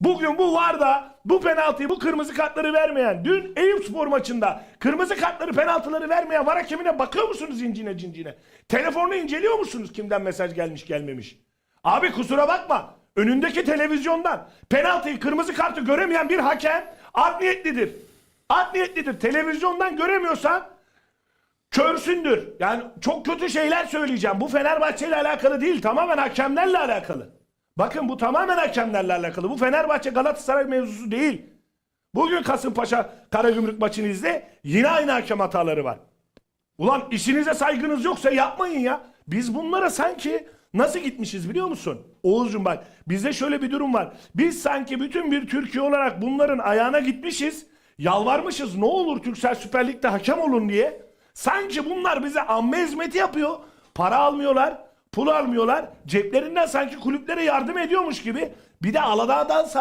Bugün bu var da bu penaltıyı bu kırmızı kartları vermeyen dün Eyüp Spor maçında kırmızı kartları penaltıları vermeyen var hakemine bakıyor musunuz incine cincine? Telefonunu inceliyor musunuz kimden mesaj gelmiş gelmemiş? Abi kusura bakma önündeki televizyondan penaltıyı kırmızı kartı göremeyen bir hakem art niyetlidir. Art niyetlidir. Televizyondan göremiyorsan körsündür. Yani çok kötü şeyler söyleyeceğim. Bu Fenerbahçe ile alakalı değil tamamen hakemlerle alakalı. Bakın bu tamamen hakemlerle alakalı. Bu Fenerbahçe Galatasaray mevzusu değil. Bugün Kasımpaşa Karagümrük maçını izle. Yine aynı hakem hataları var. Ulan işinize saygınız yoksa yapmayın ya. Biz bunlara sanki nasıl gitmişiz biliyor musun? Oğuzcum bak bizde şöyle bir durum var. Biz sanki bütün bir Türkiye olarak bunların ayağına gitmişiz. Yalvarmışız ne olur Türksel Süper Lig'de hakem olun diye. Sanki bunlar bize amme hizmeti yapıyor. Para almıyorlar, pul almıyorlar. Ceplerinden sanki kulüplere yardım ediyormuş gibi. Bir de Aladağ'dan